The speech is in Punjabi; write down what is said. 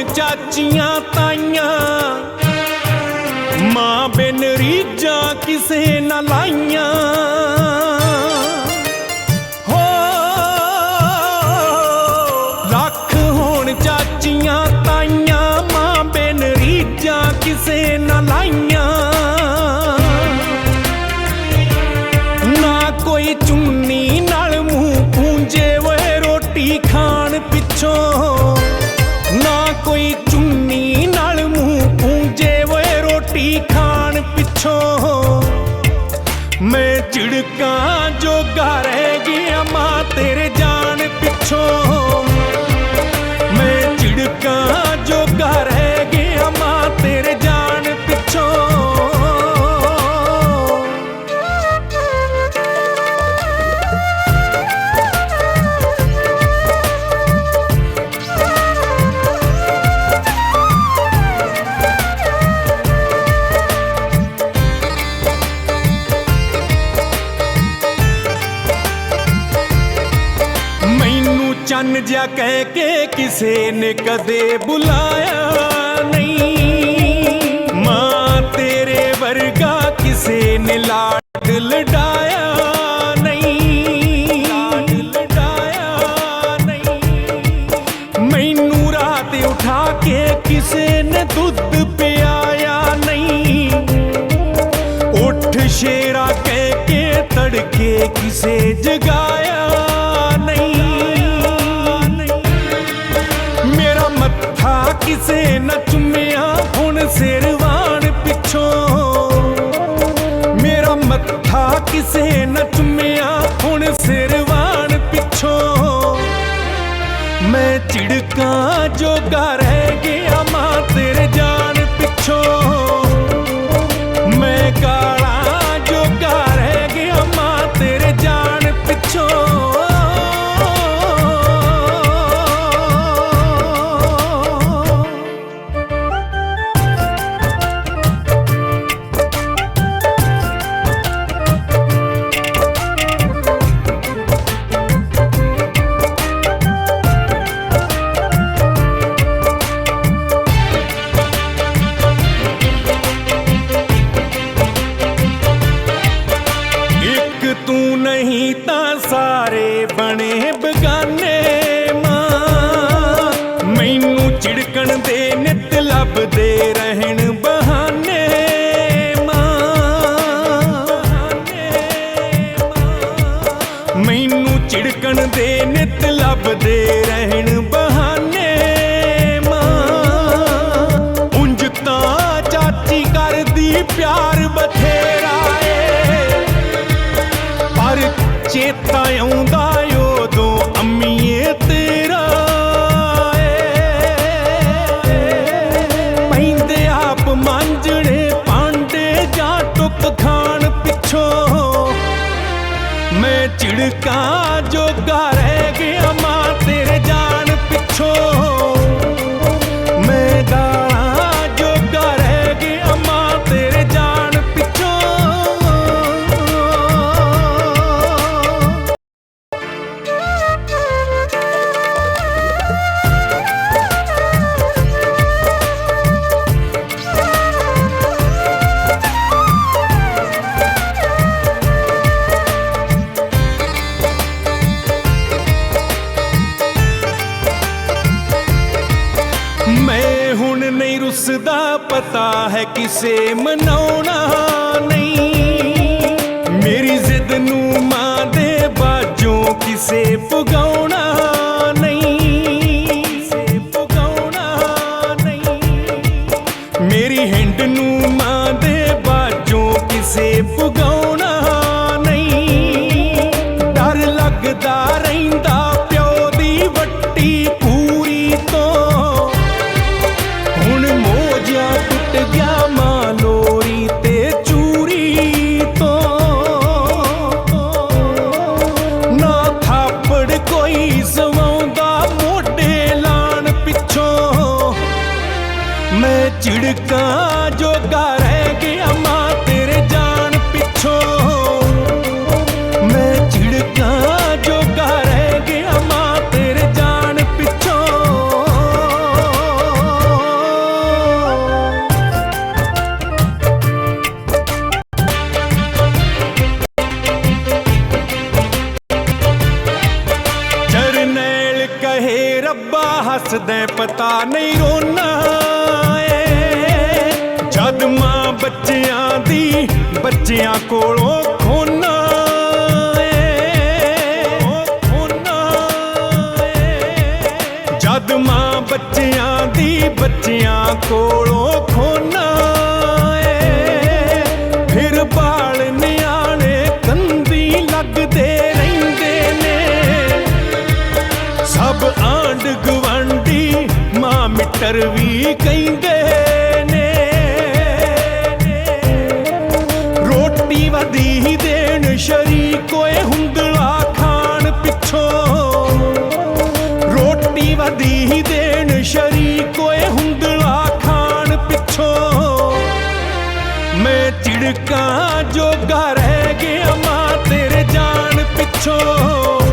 ਹੋਣ ਚਾਚੀਆਂ ਤਾਈਆਂ। ਮਾਂ ਬਿਨ ਰੀਝਾਂ ਕਿਸੇ ਨਾ ਲਾਈਆਂ। ਹੋ, ਰੱਖ ਹੋਣ ਚਾਚੀਆਂ ਤਾਈਆਂ, ਮਾਂ ਬਿਨ ਰੀਝਾਂ ਕਿਸੇ ਨਾ ਲਾਈਆਂ। ਨਾ ਕੋਈ ਚੁੰਨੀ ਝਿੜਕਾਂ ਜੋਗਾ ਰਹਿ ਗਿਆ ਮਾਂ ਤੇਰੇ ਜਾਣ ਪਿੱਛੋਂ। ਮੈਨੂੰ ਕਹਿ ਕੇ ਕਿਸੇ ਨੇ ਕਦੇ ਬੁਲਾਇਆ ਨਹੀਂ। ਮਾਂ ਤੇਰੇ ਵਰਗਾ ਕਿਸੇ ਨੇ ਲਾਡ ਲਡਾਇਆ ਨਹੀਂ। ਲਾਡ ਲਡਾਇਆ ਨਹੀਂ ਮੈਨੂੰ ਰਾਤ ਉਠਾ ਕੇ ਕਿਸੇ ਨੇ ਦੁੱਧ ਪਿਆਇਆ ਨਹੀਂ। ਉੱਠ ਸ਼ੇਰਾ ਕਹਿ ਕੇ ਤੜਕੇ ਕਿਸੇ ਜਗਾ ਮੇਰਾ ਕਿਸੇ ਨਾ ਚੁੰਮਿਆ ਹੁਣ ਸਿਰਵਾਨ ਪਿੱਛੋਂ ਮੈਂ ਝਿੜਕਾਂ ਜੋਗਾ ਤੂੰ ਨਹੀਂ ਤਾਂ ਸਾਰੇ ਬਣੇ ਬਗਾਨੇ ਮਾਂ। ਮੈਨੂੰ ਝਿੜਕਣ ਦੇ ਨਿਤ ਲੱਭਦੇ ਰਹਿਣ ਬਹਾਨੇ ਮਾਂ। ਮੈਨੂੰ ਝਿੜਕਣ ਦੇ ਨਿਤ ਲੱਭਦੇ ਰਹਿਣ ਬਹਾਨੇ ਮਾਂ। ਉਂਝ ਤਾਂ ਚਾਚੀ ਕਰਦੀ ਪਿਆਰ ਬਥੇ ਚੇਤਾ ਆਉਂਦਾ ਪਤਾ ਹੈ ਕਿਸੇ ਮਨਾਉਣਾ ਨਹੀਂ। ਮੇਰੀ ਜ਼ਿੱਦ ਨੂੰ ਮਾਂ ਦੇ ਬਾਜੋਂ ਕਿਸੇ ਪੁਗਾਉਣਾ ਕਾਂ ਗਿਆ ਮਾਂ, ਤੇਰੇ ਜਾਣ ਪਿੱਛੋਂ। ਮੈਂ ਝਿੜਕਾਂ ਜੋਗਾ ਰਹਿ ਗਿਆ ਮਾਂ ਜਾਣ ਪਿੱਛੋਂ। ਜਰਨੈਲ ਕਹੇ, ਰੱਬਾ ਹੱਸਦੇ ਪਤਾ ਨਹੀਂ ਰੋਣਾ। ਬੱਚਿਆਂ ਦੀ, ਬੱਚਿਆਂ ਕੋਲੋਂ ਖੋਨਾ ਏ ਜਦ ਮਾਂ ਬੱਚਿਆਂ ਦੀ, ਬੱਚਿਆਂ ਕੋਲੋਂ ਖੋਨਾ ਫਿਰ ਬਾਲ ਨਿਆਣੇ ਕੰਦੀ ਲੱਗਦੇ ਰਹਿੰਦੇ ਨੇ। ਸਭ ਆਂਡ ਗਵਾਂਡੀ ਮਾਂ ਮਿੱਟਰ ਵੀ ਕਹਿੰਦੇ ਜੋ ਘਰ ਰਹਿ ਗਿਆ ਮਾਂ ਤੇਰੇ ਜਾਨ ਪਿੱਛੋਂ।